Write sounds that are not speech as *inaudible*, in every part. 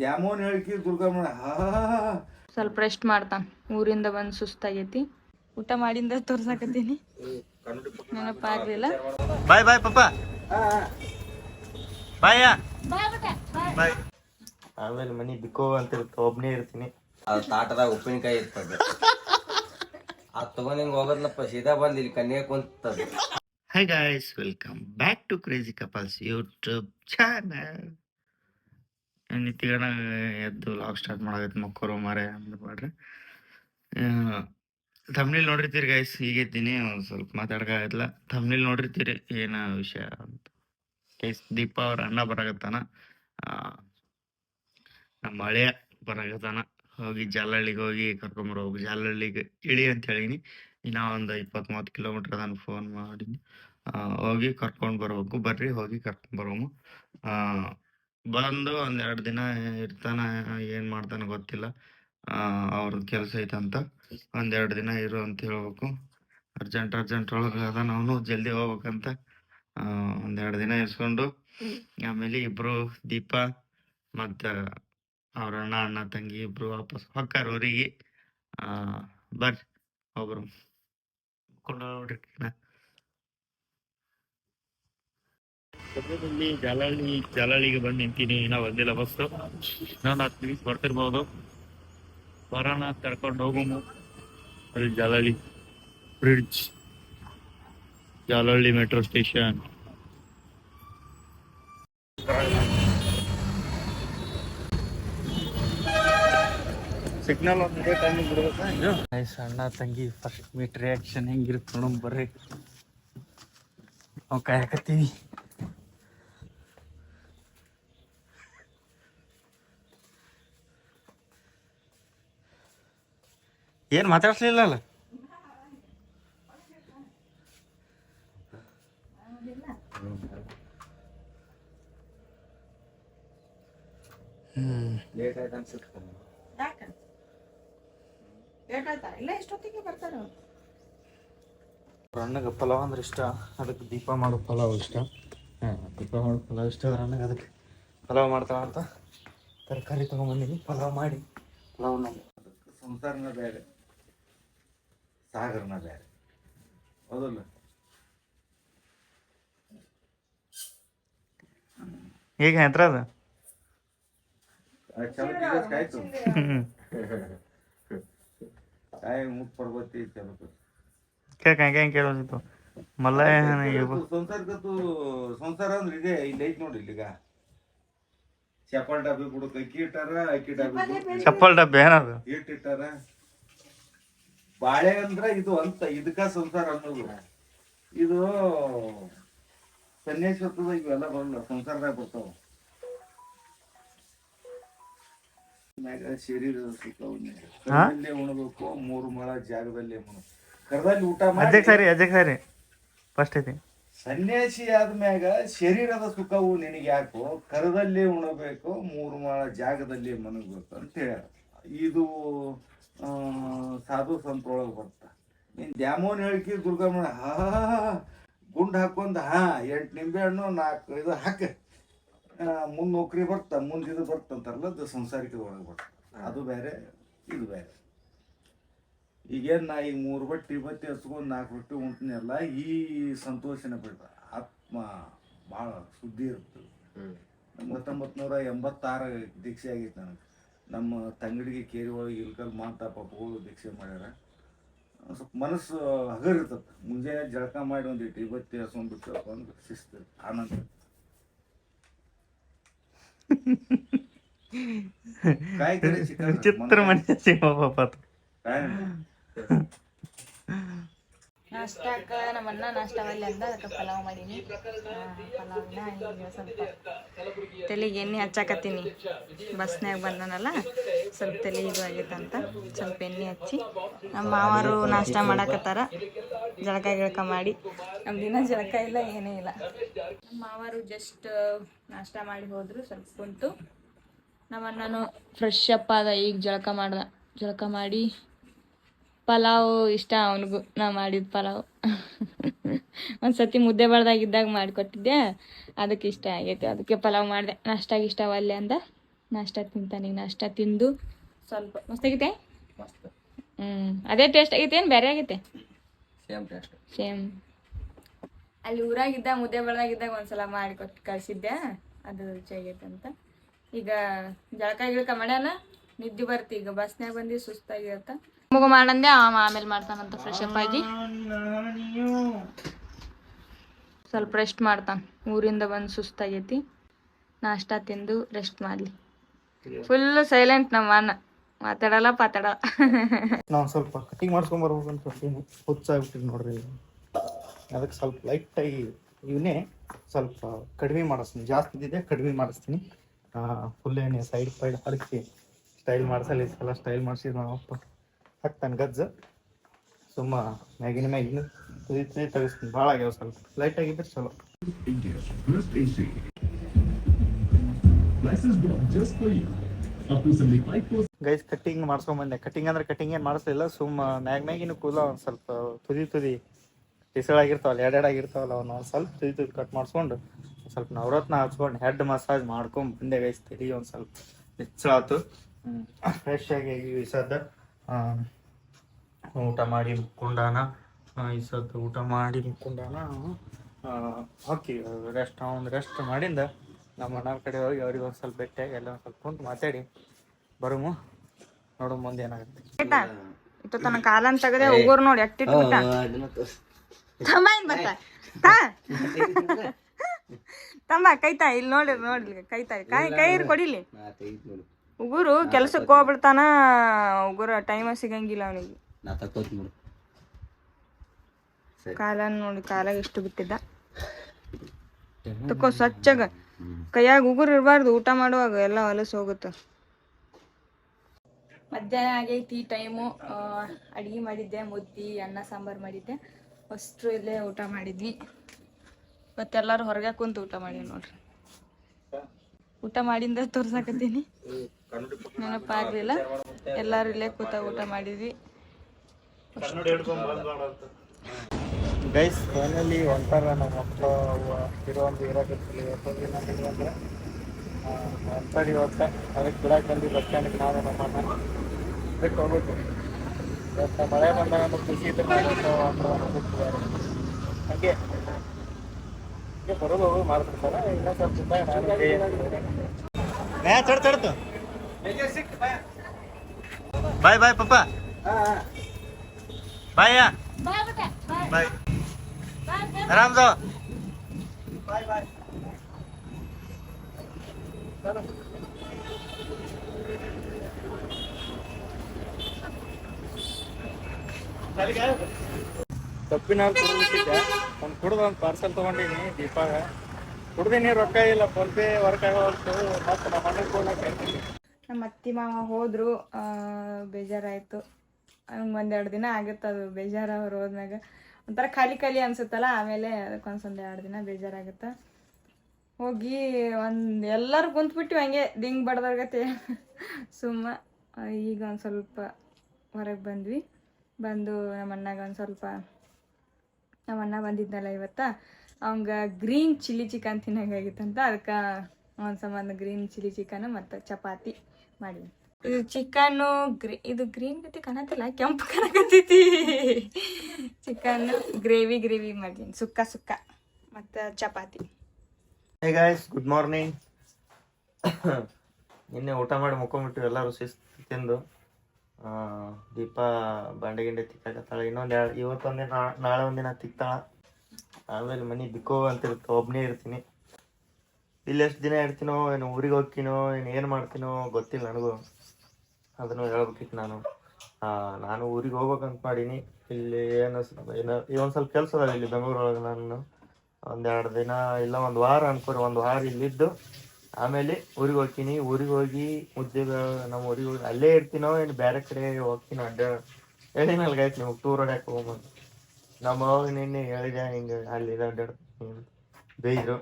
ದ್ಯಾಮೋನ್ ಹೇಳಿಕೆ ಸ್ವಲ್ಪ ರೆಸ್ಟ್ ಮಾಡ್ತಾನ. ಊರಿಂದ ಬಂದು ಸುಸ್ತಾಗೈತಿ. ಊಟ ಮಾಡಿಂದ ತೋರ್ಸಾಕತ್ತೀನಿ. ನೆನಪಾಗ್ಲಿಲ್ಲ. ಬಾಯ್ ಬಾಯ್ ಪಪ್ಪ. ಬಾಯ ಬಾಯ್ ಆಮೇಲೆ ಮನಿ ಬಿಕೋ ಅಂತ ಇರುತ್ತೆ ಒಬ್ನೇ ಇರ್ತೀನಿ. ಅದು ತಾಟದಾಗ ಉಪ್ಪಿನಕಾಯಿ ಇರ್ತದೆ. ಅದು ತಗೊಂಡ್ ಹಿಂಗ್ ಹೋಗೋದ್ಲಪ್ಪ ಸೀದಾ ಬಂದ್ ಇಲ್ಲಿ ಕನ್ಯಾ ಕುಂತದ. Hi guys welcome back to crazy couples YouTube channel ನಿತ್ಯಗಣ ಎದ್ದು ಲಾಗ್ ಸ್ಟಾರ್ಟ್ ಮಾಡೋದೈತೆ ಮಕ್ಕಳು ಮಾರೆ ಅಂದ್ಬಿಡ್ರಿ ತಮ್ನಿಲ್ ನೋಡಿರ್ತೀರಿ ಗಾಯ್ಸ್ ಹೀಗಿದ್ದೀನಿ ಒಂದು ಸ್ವಲ್ಪ ಮಾತಾಡಕಾಗತ್ತಿಲ್ಲ ತಮ್ನಿಲ್ ನೋಡಿರ್ತೀರಿ, ಏನ ವಿಷಯ ಅಂತ. ಗೈಸ್ ದೀಪ ಅವ್ರ ಅಣ್ಣ ಬರಾಗತ್ತಾನ ನಮ್ಮ ಹಳೆಯ ಬರಾಗತ್ತಾನ ಹೋಗಿ ಜಾಲಹಳ್ಳಿಗೆ ಹೋಗಿ ಕರ್ಕೊಂಬರೋಗಿ ಜಾಲಹಳ್ಳಿಗೆ ಇಳಿ ಅಂತ ಹೇಳಿನಿ. ಇನ್ನ ಒಂದು ಇಪ್ಪತ್ತು ಮೂವತ್ತು ಕಿಲೋಮೀಟರ್ ನಾನು ಫೋನ್ ಮಾಡಿ ಹೋಗಿ ಕರ್ಕೊಂಡು ಬರ್ಬೇಕು. ಬರ್ರಿ, ಹೋಗಿ ಕರ್ಕೊಂಡು ಬರೋಮು. ಬಂದು ಒಂದೆರಡು ದಿನ ಇರ್ತಾನ, ಏನು ಮಾಡ್ತಾನೆ ಗೊತ್ತಿಲ್ಲ. ಅವ್ರದ್ದು ಕೆಲಸ ಐತಂತ ಒಂದೆರಡು ದಿನ ಇರು ಅಂತ ಹೇಳ್ಬೇಕು. ಅರ್ಜೆಂಟ್ ಅರ್ಜೆಂಟ್ ಒಳಗೆ ಅದಾನ ಅವನು, ಜಲ್ದಿ ಹೋಗ್ಬೇಕಂತ. ಒಂದೆರಡು ದಿನ ಇಸ್ಕೊಂಡು ಆಮೇಲೆ ಇಬ್ರು ದೀಪ ಮತ್ತು ಅವ್ರ ಅಣ್ಣ ಅಣ್ಣ, ತಂಗಿ ಇಬ್ರು ವಾಪಸ್ ಹೊಕ್ಕಾರ ಊರಿಗೆ. ಬರ್ರಿ ಒಬ್ರು ನಾ ಸದ್ಯದಲ್ಲಿ ಜಾಲಹಳ್ಳಿ, ಜಾಲಹಳ್ಳಿಗೆ ಬಂದು ನಿಂತೀನಿ. ಇನ್ನೂ ಬಂದಿಲ್ಲ ಬಸ್ಸು ಇನ್ನೊಂದು ಹತ್ತು ನಿಮಿಷ ಬರ್ತಿರ್ಬೋದು. ಬರೋಣ ಕರ್ಕೊಂಡು ಹೋಗುಮು. ಅಲ್ಲಿ Jalahalli bridge Jalahalli metro station signal ಟೈಮಿಗೆ ಬಿಡ್ಬೇಕಾ ಸಣ್ಣ ತಂಗಿ ಫಸ್ಟ್ ಮೀಟ್ ರಿಯಾಕ್ಷನ್ ಹೆಂಗಿರುತ್ತೆ ನೋಡಮ್ ಬರ್ರಿ. ನಾವು ಕಾಯಕತ್ತೀವಿ. ಏನು ಮಾತಾಡ್ಸ್ಲಿಲ್ಲ ಅಲ್ಲ ಹ್ಮ್ ಲೇಟ್ ಆಯ್ತು ಅನ್ಸುತ್ತೆ ಇಲ್ಲ ಎಷ್ಟೊತ್ತಿಗೆ ಬರ್ತಾರ ಅಣ್ಣಗೆ ಪಲಾವ್ ಅಂದ್ರೆ ಇಷ್ಟ. ಅದಕ್ಕೆ ದೀಪ ಮಾಡೋ ಪಲಾವ್ ಇಷ್ಟ. ಹಾಂ ದೀಪ ಮಾಡೋ ಪಲಾವ್ ಇಷ್ಟ. ಅದ್ರ ನನಗೆ ಅದಕ್ಕೆ ಪಲಾವ್ ಮಾಡ್ತಾಳ ಅಂತ ತರಕಾರಿ ತೊಗೊಂಬಂದಿನಿ. ಪಲಾವ್ ಮಾಡಿ ಪಲಾವ್ ಅದಕ್ಕೆ ಸಂಸಾರನ ಬೇರೆ ಸಾಗರನ ಬೇರೆ. ಹೌದಲ್ಲ? ಈಗ ಹೆಂತ್ರ ಅದು? ಕಾಯ್ತು. ಕಾಯಿ ಮುಕ್ ಪರ್ವತಿ ಚಲೋ ಕೇಳ್ಕ ಹೆಂಗೆ ಹೆಂಗೆ ಕೇಳೋದಿತ್ತು ಮಲ್ಲ ಸಂಸಾರಕ್ಕಂತೂ ಸಂಸಾರ ಅಂದ್ರೆ ಇದೆ ಇಲ್ಲಿ ಐತಿ ನೋಡಿ ಇಲ್ಲಿಗ. ಚಪ್ಪಲ್ ಡಬ್ಬಿ ಬಿಡುಕ ಅಕ್ಕಿ ಇಟ್ಟಾರ ಅಕ್ಕಿ ಡಬ್ಬಿ ಚಪ್ಪಲ್ ಡಬ್ಬಿ ಏನದು ಇಟ್ ಇಟ್ಟಾರ. ಬಾಳೆ ಅಂದ್ರ ಇದು ಅಂತ ಇದಕ್ಕ ಸಂಸಾರ ಅನ್ನೋದು. ಇದು ಸನ್ಯಾಸತ್ವದ ಇವೆಲ್ಲ ಬರಲ್ಲ ಸಂಸಾರದಾಗ ಬರ್ತಾವ. ಮ್ಯಾಗ ಕರ್ದಲ್ಲೇ ಉಣಬೇಕು ಮೂರು ಮಳ ಜಾಗದಲ್ಲಿ ಉಣ ಕರ್ದಲ್ಲಿ ಊಟ ಮಾಡಿ ಅಜ್ಜಕ್ ಸರಿ ಅಜ್ಜಕ್ ಸರಿ ಫಸ್ಟ್ ಐತಿ. ಸನ್ಯಾಸಿ ಆದ್ಮ್ಯಾಗ ಶರೀರದ ಸುಖವು ನಿನಗೆ ಯಾಕೋ? ಕರದಲ್ಲಿ ಉಣಬೇಕು ಮೂರು ಮಾಳ ಜಾಗದಲ್ಲಿ ಮನಗಬೇಕು ಅಂತ ಹೇಳ್ಯಾರ. ಇದು ಆ, ಸಾಧು ಸಂತರೊಳಗೆ ಬರ್ತ. ನೀನ್ ದ್ಯಾಮೋನ್ ಹೇಳಿಕೆ ದುರ್ಗಮ್ಮ ಹಾ ಗುಂಡ್ ಹಾಕೊಂಡ್ ಹಾ ಎಂಟು ನಿಂಬೆ ಹಣ್ಣು ನಾಲ್ಕು ಇದು ಹಾಕ. ಮುಂದ್ ನೌಕರಿ ಬರ್ತ ಮುಂದೆ ಇದು ಬರ್ತಂತಾರಲ್ಲ ಅದು ಸಂಸಾರಿಕದ ಒಳಗೆ ಬರ್ತ. ಅದು ಬೇರೆ ಇದು ಬೇರೆ. ಈಗೇನ್ ನಾ ಈಗ ಮೂರು ಬಟ್ಟಿ ಬತ್ತಿ ಹಚ್ಕೊಂಡು ನಾಲ್ಕು ರೊಟ್ಟಿ ಉಂಟನೆಲ್ಲ ಈ ಸಂತೋಷನ ಬಿಡ್ತ ಆತ್ಮ ಭಾಳ ಸುದ್ದಿ ಇರ್ತದೆ ಹತ್ತೊಂಬತ್ತು ನೂರ ಎಂಬತ್ತಾರ ದೀಕ್ಷೆ ಆಗೈತೆ ನನಗೆ. ನಮ್ಮ ತಂಗಡಿಗೆ ಕೇರಿ ಒಳಗೆ ಇಲ್ಕಲ್ ಮಾತಾ ಪಾಪಗಳು ದೀಕ್ಷೆ ಮಾಡ್ಯಾರ. ಸ್ವಲ್ಪ ಮನಸ್ಸು ಹಗರ್ ಇರ್ತದೆ ಮುಂಜಾನೆ ಜಳಕ ಮಾಡಿ ಒಂದು ಇಟ್ಟು ಬತ್ತಿ ಹಸ್ಕೊಂಡ್ಬಿಟ್ಟು ಒಂದು ಶಿಸ್ತು ಆನಂದ. *laughs* ಕಾಯಿ ಕಡೆ ಚಿತ್ರ ಮನುಷ್ಯ ಸಿಗೋಪ್ಪ ಕಾಯಿ ನಾಷ್ಟಾಕ ನಮ್ಮ ಅಣ್ಣ ನಾಷ್ಟ ಒಲ್ಲೆ ಅಂದ, ಅದಕ್ಕೆ ಪಲಾವ್ ಮಾಡೀನಿ. ಪಲಾವ್ನ ಸ್ವಲ್ಪ ತಲೆಗೆ ಎಣ್ಣೆ ಹಚ್ಚಾಕತ್ತೀನಿ. ಬಸ್ನ್ಯಾಗ ಬಂದನಲ್ಲ, ಸ್ವಲ್ಪ ತಲೆ ಇದು ಆಗೈತಂತ, ಸ್ವಲ್ಪ ಎಣ್ಣೆ ಹಚ್ಚಿ. ನಮ್ಮ ಮಾವರು ನಾಷ್ಟ ಮಾಡಾಕತ್ತಾರ ಜಳಕ ಗಿಳಕ ಮಾಡಿ. ನಮ್ಮ ದಿನ ಜಳಕ ಇಲ್ಲ, ಏನೇ ಇಲ್ಲ. ನಮ್ಮ ಮಾವರು ಜಸ್ಟ್ ನಾಷ್ಟ ಮಾಡಿ ಹೋದ್ರು, ಸ್ವಲ್ಪ ಕುಂತು. ನಮ್ಮ ಅಣ್ಣನು ಫ್ರೆಶ್ ಅಪ್ ಆದ, ಈಗ ಜಳಕ ಮಾಡ್ದ, ಜಳಕ ಮಾಡಿ ಪಲಾವ್ ಇಷ್ಟ ಅವನಿಗೂ ನಾ ಮಾಡಿದ ಪಲಾವ್. ಒಂದ್ಸತಿ ಮುದ್ದೆ ಬಳ್ದಾಗಿದ್ದಾಗ ಮಾಡಿಕೊಟ್ಟಿದ್ದೆ ಅದಕ್ಕೆ ಇಷ್ಟ ಆಗೈತೆ. ಅದಕ್ಕೆ ಪಲಾವ್ ಮಾಡಿದೆ. ನಾಷ್ಟ ಇಷ್ಟ ಒಲ್ಲೆ ಅಂದ. ನಾಷ್ಟ ತಿಂತಾನೆ ನಾಷ್ಟ ತಿಂದು ಸ್ವಲ್ಪ ಮಸ್ತಾಗೈತೆ ಮಸ್ತ್. ಹ್ಞೂ ಅದೇ ಟೇಸ್ಟ್ ಆಗೈತೆ ಏನು? ಬೇರೆ ಆಗೈತೆ? ಸೇಮ್ ಅಲ್ಲಿ ಊರಾಗಿದ್ದ ಮುದ್ದೆ ಬೆಳ್ದಾಗಿದ್ದಾಗ ಒಂದ್ಸಲ ಮಾಡಿ ಕೊಟ್ಟು ಕಳ್ಸಿದ್ದೆ ಅದು ರುಚಿ ಆಗೈತೆ ಅಂತ. ಈಗ ಜಳಕ ಗಿಳಕ ಮಾಡ್ಯಾನ ನಿದ್ದೆ ಬರ್ತಿ. ಈಗ ಬಸ್ನಾಗ ಬಂದು ಸುಸ್ತಾಗಿರತ್ತ. ಮಗ ಮಾಡಂದೆ ಆಮೇಲೆ ಮಾಡ್ತಾನಂತ ಫ್ರೆಶ್ ಅಪ್ ಆಗಿ. ಸ್ವಲ್ಪ ರೆಸ್ಟ್ ಮಾಡ್ತಾನ. ಊರಿಂದ ಬಂದು ಸುಸ್ತಾಗೈತಿ. ನಾಷ್ಟ ತಿಂದು ರೆಸ್ಟ್ ಮಾಡಲಿ. ಫುಲ್ ಸೈಲೆಂಟ್ ನಮ್ಮ ಅಣ್ಣ. ಮಾತಾಡಲ್ಲ, ಪಾತಾಡಲ್ಲ. ನಾವು ಸ್ವಲ್ಪ ಕಟಿಂಗ್ ಮಾಡ್ಸ್ಕೊಂಡ್ ಬರ್ಬೇಕು ಅಂತ ನೋಡ್ರಿ. ಅದಕ್ಕೆ ಸ್ವಲ್ಪ ಲೈಟಾಗಿ ಇವನ್ನೇ ಸ್ವಲ್ಪ ಕಡಿಮೆ ಮಾಡಿಸ್ತೀನಿ. ಜಾಸ್ತಿ ಇದ್ದಿದ್ದೆ ಕಡಿಮೆ ಮಾಡಿಸ್ತೀನಿ. ಫುಲ್ ಏನೇ ಸೈಡ್ ಸೈಡ್ ಹರಕಿ ಸ್ಟೈಲ್ ಮಾಡಿಸಲ್ಲ ಸಲ ಸ್ಟೈಲ್ ಮಾಡಿಸಿದ್ರು ನಾವಪ್ಪ ಹಾಕ್ತಾನೆ ಗಜ್ಜ. ಸುಮ್ಮ ಮ್ಯಾಗಿನ ಮ್ಯಾಗಿನ ತುದಿ ತುದಿ ತೆಗಿಸ್ತೀನಿ ಭಾಳ ಆಗ್ಯಾವ ಸ್ವಲ್ಪ. ಲೈಟ್ ಆಗಿದ್ರೆ ಚಲೋ. India's first AC. License block just for you. Up to 75% guys cutting ಮಾಡ್ಸ್ಕೊಂಬಂದೆ cutting ಅಂದ್ರೆ ಕಟ್ಟಿಂಗ್ ಏನ್ ಮಾಡಿಸ್ಲಿಲ್ಲ. ಸುಮ್ಮ ಮ್ಯಾಗ್ ಮ್ಯಾಗಿನ ಕೂದಲ ಒಂದ್ ಸ್ವಲ್ಪ ತುದಿ ತುದಿ ಟಿಸಳಾಗಿರ್ತಾವಲ್ಲ ಎರಡೆರಡು ಆಗಿರ್ತಾವಲ್ಲ ಅವ್ನ ಒಂದ್ ಸ್ವಲ್ಪ ತುದಿ ತುದಿ ಕಟ್ ಮಾಡಿಸ್ಕೊಂಡು ಒಂದ್ ಸ್ವಲ್ಪ ನವರತ್ನ ಹಚ್ಕೊಂಡು ಹೆಡ್ ಮಸಾಜ್ ಮಾಡ್ಕೊಂಡ್ ಬಂದೆ ಗೈಸ್ ತಲೆ ಒಂದ್ ಸ್ವಲ್ಪ ಹೆಚ್ಚಾತು ಫ್ರೆಶ್ ಆಗಿ ಈ ಸದ್ದ ಆ, ಊಟ ಮಾಡಿ ಮುಕ್ಕೊಂಡಾನ? ಈ ಸತ್ ಊಟ ಮಾಡಿ ಮುಕ್ಕೊಂಡಾನ? ಓಕೆ ರೆಸ್ಟ್ ಒಂದು ರೆಸ್ಟ್ ಮಾಡಿಂದ ನಮ್ಮ ಅಣ್ಣ ಕಡೆ ಹೋಗಿ ಅವ್ರಿಗೆ ಒಂದು ಸ್ವಲ್ಪ ಭೇಟಿಯಾಗಿ ಎಲ್ಲ ಒಂದು ಸ್ವಲ್ಪ ಕುಂತು ಮಾತಾಡಿ. ಬರುಮು ನೋಡು ಮುಂದೆ ಏನಾಗುತ್ತೆ. ಆಯ್ತಾ ಇಟ್ಟು ತನ್ನ ಕಾಲನ್ ತೆಗದೆ ಉಗುರು ನೋಡಿ ಎಟ್ಟಿಟ್ಟು ಬಿಟ್ಟ. ತಮ್ಮ ಏನ್ ಬರ್ತ? ತಾ. ತಮ್ಮ ಕೈತಾ? ಇಲ್ಲಿ ನೋಡಿ ನೋಡಿ ಕೈತಾ? ಕೈ ಕೈ ಕೊಡಿಲಿ. ಉಗುರು ಕೆಲ್ಸಕ್ಕೆ ಹೋಗ್ಬಿಡ್ತಾನ? ಉಗುರು ಟೈಮ ಸಿಗಂಗಿಲ್ಲ ಅವನಿಗೆ. ನಾ ತಕ್ಕೋತ್ ನೋಡು ಕಾಲನ್ ನೋಡಿ ಕಾಲಾಗ ಎಷ್ಟು ಬಿಟ್ಟಿದ್ದ? ತಕೋ ಸ್ವಚ್ಛಗ. ಕೈಯಾಗ ಉಗುರು ಇರಬಾರ್ದು ಊಟ ಮಾಡುವಾಗ ಎಲ್ಲ ಹೊಲಸು ಹೋಗುತ್ತೆ. ಮಧ್ಯಾಹ್ನ ಆಗೈತಿ ಟೈಮು. ಅಡುಗೆ ಮಾಡಿದ್ದೆ ಮುದ್ದಿ ಅನ್ನ ಸಾಂಬಾರು ಮಾಡಿದ್ದೆ. ಅಷ್ಟು ಇಲ್ಲೇ ಊಟ ಮಾಡಿದ್ವಿ. ಮತ್ತೆಲ್ಲಾರು ಹೊರಗೆ ಕುಂತು ಊಟ ಮಾಡಿ ನೋಡ್ರಿ. ಊಟ ಮಾಡಿಂದ ತೋರ್ಸಾಕತ್ತೀನಿ. ನೆನಪಾಗ್ಲಿಲ್ಲ. ಎಲ್ಲರೂ ಇಲ್ಲೇ ಕೂತ ಊಟ ಮಾಡಿದ್ವಿ. ಗೈಸ್ ಫೈನಲಿ ಒಂಥರ ನಮ್ಮ ಅಪ್ಪ ಅವ್ವ ಇರೋ ಒಂದು ಇರೋಕತ್ತಿಲ್ಲ ಎಷ್ಟೊಂದು ದಿನ ಅಂದ್ರೆ ಒಂಥರ ಇವತ್ತೆ ಅದಕ್ಕೆ ಬಿಡಕ್ಕೆ ಬಂದು ಬಸ್ ಸ್ಟ್ಯಾಂಡಿಗೆ ನಾವು ನಮ್ಮ ಅಣ್ಣ. ಅದಕ್ಕೆ ಹೋಗ್ಬೇಕು ಇವತ್ತು ಮಳೆ ಬಂದಾಗ ಒಂದು ಖುಷಿ ಇದ್ರೆ ಬಿಟ್ಟಿದ್ದಾರೆ ಹಾಗೆ. ಹಂಗೆ ಬರೋದು ಹೋಗೋದು ಮಾಡ್ತಿರ್ತಾರೆ ಇನ್ನೊಂದು ಸ್ವಲ್ಪ ಮ್ಯಾಚ್ ಚಡ್ತು ಬಾಯ್ ಬಾಯ್ ಪಪ್ಪ. ಬಾಯ್. ಬಾಯ್. ಆರಾಮ್ ಬಾಯ್ ಬಾಯ್ ತಪ್ಪಿನ ಕುಡಿದ್ಬಿಟ್ಟಿದ್ದೆ ಒಂದು ಕುಡ್ದು ಒಂದು ಪಾರ್ಸಲ್ ತಗೊಂಡಿನಿ ದೀಪಾಗ. ಕುಡ್ದಿನಿ ರೊಕ್ಕ ಇಲ್ಲ ಫೋನ್ ಪೇ ವರ್ಕ್ ಆಗೋಲ್ತು ಮತ್ತೆ ನಮ್ಮ ಅಣ್ಣಗೆ ಫೋನ್ ಹಾಕಿ ನಮ್ಮ ಅತ್ತಿ ಮಾವ ಹೋದ್ರು ಆ, ಬೇಜಾರಾಯ್ತು. ಹಂಗೆ ಒಂದೆರಡು ದಿನ ಆಗಿತ್ತು ಅದು ಬೇಜಾರು ಅವ್ರು ಹೋದ್ಮ್ಯಾಗ. ಒಂಥರ ಖಾಲಿ ಖಾಲಿ ಅನ್ಸುತ್ತಲ್ಲ, ಆಮೇಲೆ ಅದಕ್ಕೊಂದ್ಸೊಂದು ಎರಡು ದಿನ ಬೇಜಾರಾಗುತ್ತೆ. ಹೋಗಿ ಒಂದು ಎಲ್ಲರೂ ಕುಂತ್ಬಿಟ್ಟು ಹಂಗೆ, ದಿಂಗ್ ಬಡ್ದಾಗತ್ತೆ *laughs* ಸುಮ್ಮ. ಈಗ ಒಂದು ಸ್ವಲ್ಪ ಹೊರಗೆ ಬಂದ್ವಿ. ಬಂದು ನಮ್ಮ ಅಣ್ಣಗೆ ಒಂದು ಸ್ವಲ್ಪ, ನಮ್ಮ ಅಣ್ಣ ಬಂದಿದ್ನಲ್ಲ ಇವತ್ತ, ಅವಂಗ ಗ್ರೀನ್ ಚಿಲ್ಲಿ ಚಿಕನ್ ತಿನ್ನಂಗಾಗಿತ್ತಂತ, ಅದಕ್ಕೆ ಒಂದು ಸಂಬಂಧ ಗ್ರೀನ್ ಚಿಲ್ಲಿ ಚಿಕನ್ ಮತ್ತು ಚಪಾತಿ ಮಾಡಿ ಇದು ಚಿಕನ್ನು ಗ್ರೇ, ಇದು ಗ್ರೀನ್ ಗತಿ ಕಾಣತ್ತಿಲ್ಲ, ಕೆಂಪು ಕಾಣಕತ್ತೈತಿ. ಚಿಕನ್ನು ಗ್ರೇವಿ ಗ್ರೇವಿ ಮಾಡ್ತೀನಿ ಸುಕ್ಕ ಸುಕ್ಕ, ಮತ್ತು ಚಪಾತಿ. ಹೇ ಗಾಯ್ಸ್ ಗುಡ್ ಮಾರ್ನಿಂಗ್ ನಿನ್ನೆ ಊಟ ಮಾಡಿ ಮುಕ್ಕೊಂಬಿಟ್ಟು ಎಲ್ಲರೂ ಶಿಸ್ತು ತಿಂದು. ದೀಪ ಬಂಡೆ ಗಿಂಡೆ ತಿಕ್ಕಾಕತ್ತಾಳ, ಇನ್ನೊಂದು ಎರಡು ಇವತ್ತೊಂದಿನ ನಾಳೆ ಒಂದಿನ ತಿಕ್ತಾಳ. ಆಮೇಲೆ ಮನೆ ಬಿಕ್ಕೋ ಅಂತಿರುತ್ತೆ ಒಬ್ಬನೇ ಇರ್ತೀನಿ. ಇಲ್ಲಿ ಎಷ್ಟು ದಿನ ಇರ್ತೀನೋ, ಏನು ಊರಿಗೆ ಹೋಗ್ತೀನೋ, ಏನು ಏನು ಮಾಡ್ತೀನೋ ಗೊತ್ತಿಲ್ಲ ನನಗೂ. ಅದನ್ನು ಹೇಳ್ಬೇಕಿತ್ತು ನಾನು. ನಾನು ಊರಿಗೆ ಹೋಗ್ಬೇಕಂತ ಮಾಡೀನಿ. ಇಲ್ಲಿ ಏನು ಏನೋ ಒಂದು ಸ್ವಲ್ಪ ಕೆಲಸ ಅದ ಇಲ್ಲಿ ಬೆಂಗಳೂರೊಳಗೆ ನಾನು. ಒಂದೆರಡು ದಿನ ಇಲ್ಲ, ಒಂದು ವಾರ ಅನ್ಕೋರಿ ಒಂದು ವಾರ ಇಲ್ಲಿದ್ದು ಆಮೇಲೆ ಊರಿಗೆ ಹೋಗ್ತೀನಿ. ಊರಿಗೆ ಹೋಗಿ ಉದ್ಯೋಗ, ನಮ್ಮ ಊರಿಗೆ ಹೋಗಿ ಅಲ್ಲೇ ಇರ್ತೀನೋ ಏನು, ಬೇರೆ ಕಡೆ ಹೋಗ್ತೀನೋ, ಅಡ್ಡ. ಹೇಳಿನಲ್ಲ ಆಯ್ತು, ನಿಮ್ಗೆ ಟೂರ್ ಹೊಡ್ಯಾಕೆ ಹೋಗ್ಬೋದು ನಮ್ಮ ಅವಾಗ ನಿನ್ನೆ ಹೇಳಿದೆ, ಹಿಂಗೆ ಅಲ್ಲಿ ಅಡ್ಡಾಡ್ತೀನಿ ಅಂತ. ಬೈದ್ರು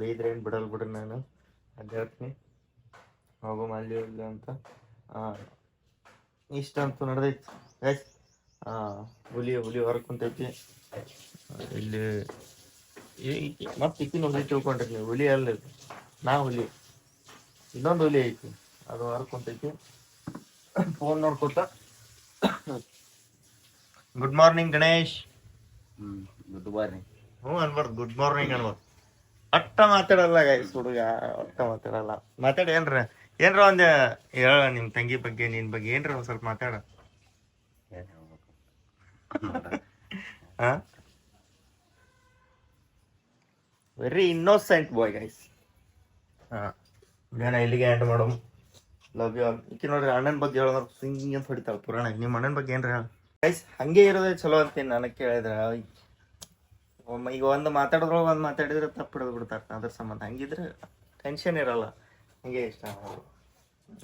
ಬೈದ್ರೆ ಏನು ಬಿಡಲ್ಲ ಬಿಡ್ರಿ ನಾನು. ಅಡ್ಡಾಡ್ತೀನಿ ಹೋಗೋ ಅಲ್ಲಿ ಅಂತ. ಇಷ್ಟಂತೂ ನಡೆದೈತಿ. ಗೈಸ್ ಹುಲಿ ಹುಲಿ ಹೊರಗೆ ಕುಂತೈತಿ. ಇಲ್ಲಿ ಮತ್ತೆ ಇಕ್ಕಿನ ಹುಲಿ ತಿಳ್ಕೊಂಡ್ರಿ ನೀವು ಹುಲಿ ಅಲ್ಲ. ನಾ ಹುಲಿ. ಇನ್ನೊಂದು ಹುಲಿ ಐತಿ. ಅದು ಹರ್ಕೊಂತೈತಿ ಫೋನ್ ನೋಡ್ಕೊತ. Good morning Ganesh. Good morning ಹ್ಞೂ ಅನ್ಬಾರ್ದು ಗುಡ್ ಮಾರ್ನಿಂಗ್ ಅನ್ಬಾರ್ದು. ಅಟ್ಟ ಮಾತಾಡಲ್ಲ ಗೈಸ್ ಹುಡುಗ. ಅಟ್ಟ ಮಾತಾಡಲ್ಲ. ಮಾತಾಡಿ ಏನ್ರ? ಏನ್ರ ಒಂದ್ ಹೇಳ ನಿಮ್ ತಂಗಿ ಬಗ್ಗೆ ನಿನ್ ಬಗ್ಗೆ ಏನ್ರ ಒಂದ್ ಸ್ವಲ್ಪ ಮಾತಾಡ. ವೆರಿ ಇನ್ನೋಸೆಂಟ್ ಬಾಯ್ ಗೈಸ್ ನಾನು ಇಲ್ಲಿಗೆ ಎಂಡ್ ಮಾಡೋ ಲವ್ ಯು ಆಲ್ ಈಕಿ ನೋಡ್ರಿ ಅಣ್ಣನ ಬಗ್ಗೆ ಹೇಳೋದ್ರ ಸಿಂಗಿಂಗ್ ಅಂತ ಹೊಡಿತಾಳ ಪುರಾಣ ನಿಮ್ಮ ಅಣ್ಣನ ಬಗ್ಗೆ ಏನ್ರ ಹೇಳ. ಗೈಸ್ ಹಂಗೆ ಇರೋದೇ ಚಲೋ ಅಂತೀನಿ ನನಗೆ ಕೇಳಿದ್ರ? ಒಮ್ಮೆ ಈಗ ಒಂದು ಮಾತಾಡಿದ್ರೊಳಗೆ ಒಂದು ಮಾತಾಡಿದ್ರೆ ತಪ್ಪು ಹಿಡಿದು ಬಿಡ್ತಾರೆ. ಅದ್ರ ಸಂಬಂಧ ಹಂಗಿದ್ರೆ ಟೆನ್ಷನ್ ಇರಲ್ಲ. ಹಂಗೆ ಇಷ್ಟ ಆಗೋದು.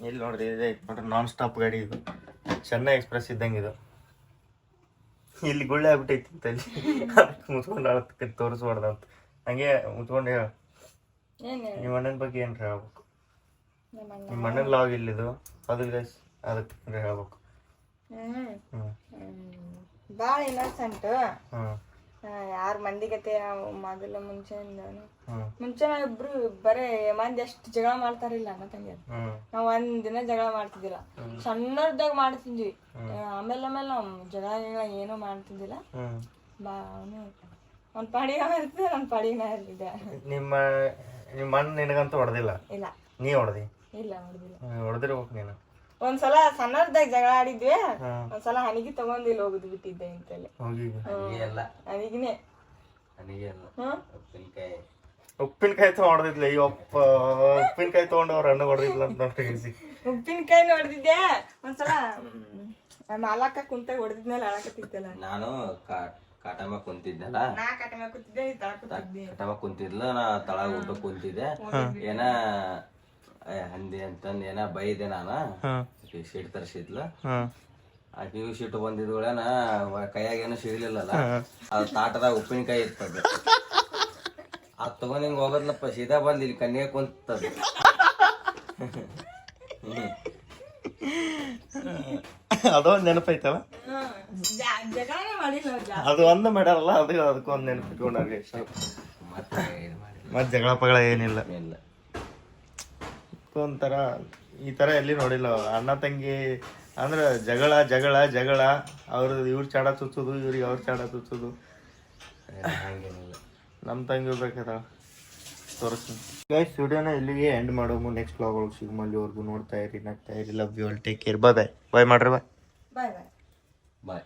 ಇಲ್ಲಿ ನೋಡ್ರಿ ಇದೆ ನೋಡ್ರಿ ನಾನ್ ಸ್ಟಾಪ್ ಗಾಡಿ ಇದು. ಚೆನ್ನೈ ಎಕ್ಸ್ಪ್ರೆಸ್ ಇದ್ದಂಗೆ ಇದು. ಇಲ್ಲಿ ಗುಳ್ಳೆ ಆಗ್ಬಿಟ್ಟೈತಿ ತಲೆ ಅದಕ್ಕೆ ಮುಚ್ಕೊಂಡು ತೋರಿಸ್ಬಾರ್ದು ಅಂತ ಹಂಗೆ ಮುಚ್ಕೊಂಡು ಹೇಳ. ನಿಮ್ಮ ಅಣ್ಣನ ಬಗ್ಗೆ ಏನ್ರಿ ಹೇಳ್ಬೇಕು? ನಮ್ಮ ಅಣ್ಣ. ನಿಮ್ಮ ಅಣ್ಣನ ಲಾಗ್ ಇಲ್ಲಿದು ಅದು ಗೈಸ್ ಅದಕ್ಕೆ ಹೇಳ್ಬೇಕು? ಹ್ಮ್. ಹ್ಮ್. ಭಾಳ ಇನ್ನೋಸೆಂಟ್ ಹ್ಮ್. ಯಾರ ಮಂದಿ ಕತೆ ಮಾಡಿಲ್ಲ ಮುಂಚೆಯಿಂದ ಮುಂಚೆಯಿಂದಾನು ಮುಂಚೆ ಇಬ್ರು ಬರೇ ಮಂದಿ ಎಷ್ಟು ಜಗಳ ಮಾಡ್ತಾರಿಲ್ಲ ಅಣ್ಣ ತಂಗಿ ನಾವ್ ಒಂದ್ ದಿನ ಜಗಳ ಮಾಡ್ತಿದ್ದಿಲ್ಲ. ಸಣ್ಣದಾಗ ಮಾಡ್ತಿದ್ವಿ ಆಮೇಲೆ ಆಮೇಲೆ ನಾವ್ ಜಗಳ ಗಿಗಳ ಏನೂ ಮಾಡ್ತಿದ್ದಿಲ್ಲ ಬಾ ಅವನು ಒಂದ್ ಪಾಡಿ ಇರ್ತದೆ ನನ್ನ ಒಂದ್ ಪಾಡಿಗೆ ನಾ ಇರ್ತಿದ್ದೆ ನಿಮ್ಮ ನಿಮ್ಮ ಅಣ್ಣ ನಿನಗಂತೂ ಹೊಡೆದಿಲ್ಲ? ಇಲ್ಲ. ನೀ ಹೊಡೆದಿ? ಇಲ್ಲ ಹೊಡೆದಿಲ್ಲ. ಹೊಡೆದಿರ್ಬೇಕು ನೀನು. ಒಂದ್ಸಲ ಸಣ್ಣದಾಗ ಜಗಳ ಆಡಿದ್ವಿ. ಒಂದ್ಸಲ ಹನಿಗೆ ತಗೊಂಡ್ ಇಲ್ಲಿ ಹೋಗುದು ಬಿಟ್ಟಿದ್ದೆ ಅಂತೇಳಿ ಹನಿಗಿನೇ. ಉಪ್ಪಿನಕಾಯಿ. ತಗೊಂಡಿದ್ಲ ಅಯ್ಯಪ್ಪ ಉಪ್ಪಿನಕಾಯಿ ತಗೊಂಡು ಅವ್ರ ಅಣ್ಣ ಹೊಡೆದಿಲ್ಲ ಅಂತ ನೋಡ್ರಿ ಉಪ್ಪಿನಕಾಯಿ ನೋಡ್ದಿದ್ದೆ ಒಂದ್ಸಲ ಮಾಲಾಕ ಕುಂತ ಹೊಡೆದಿದ್ಮೇಲೆ ಅಳಕತ್ತಿದ್ದಲ್ಲ ನಾನು ಕಾ- ಕಾಟಮ ಕುಂತಿದ್ದೆಲ್ಲ. ಮೇಲೆ ಕೂತಿದ್ದೆ ನೀ ತಳ ಕೂತಿದ್ದಿ. ಕಾಟಮ ಕುಂತಿದ್ಲ ನಾ ತಳಗ ಊಟ ಕುಂತಿದ್ದೆ. ಏನ ಹಂದಿ ಅಂತಂದ್ ಏನ ಬೈದೆ ನಾನ. ಶೀಟ್ ತರ್ಸಿದ್ಲ. ಆಕಿಗೂ ಶೀಟ್ ಬಂದಿದ್ಗಳೇನ ಕೈಯಾಗ ಏನು ಸಿಗ್ಲಿಲ್ಲಲ್ಲ ಅದ್ ತಾಟದಾಗ ಉಪ್ಪಿನಕಾಯಿ ಇರ್ತದ ಅದ್ ತಗೊಂಡ್ ಹಿಂಗ್ ಹೋಗೋದ್ಲಪ್ಪ ಸೀದಾ ಬಂದ್ ಇಲ್ಲಿ ಕಣ್ಣಿಗೆ ಕುಂತದ. ಅದೊಂದು ನೆನಪೈತಲ್ಲ? ಅದು ಒಂದು ಮಾಡಲ್ಲ ಅದು ಅದಕ್ಕೊಂದು ನೆನಪು ಇಟ್ಕೊಂಡಾಗ ಮತ್ತೆ ಇದ್ ಮತ್ತೆ ಜಗಳ ಪಗಳ ಏನಿಲ್ಲ. ಇಲ್ಲ ಒಂಥರ ಈ ಥರ ಎಲ್ಲಿ ನೋಡಿಲ್ಲ ಅಣ್ಣ ತಂಗಿ ಅಂದ್ರೆ ಜಗಳ ಜಗಳ ಜಗಳ. ಅವ್ರ ಇವ್ರ ಚಾಡ ಚುಚ್ಚೋದು ಇವ್ರಿಗೆ ಅವ್ರ ಚಾಡ ಚುಚ್ಚೋದು ಹಂಗೇನಿಲ್ಲ. ನಮ್ಮ ತಂಗಿ ಬೇಕಾದ ತೋರಿಸ್ತೀನಿ. ಗೈಸ್ ವಿಡಿಯೋನ ಇಲ್ಲಿಗೆ ಎಂಡ್ ಮಾಡೋಮು. ನೆಕ್ಸ್ಟ್ ಬ್ಲಾಗ್ ಒಳಗೆ ಸಿಗುಮಲ್ಲಿವರೆಗೂ ನೋಡ್ತಾ ಇರಿ ನಗ್ತಾ ಇರಿ. Love you all take care bye bye bye ಮಾಡ್ರಿ ಬಾಯ್ ಬಾಯ್ ಬಾಯ್ ಬಾಯ್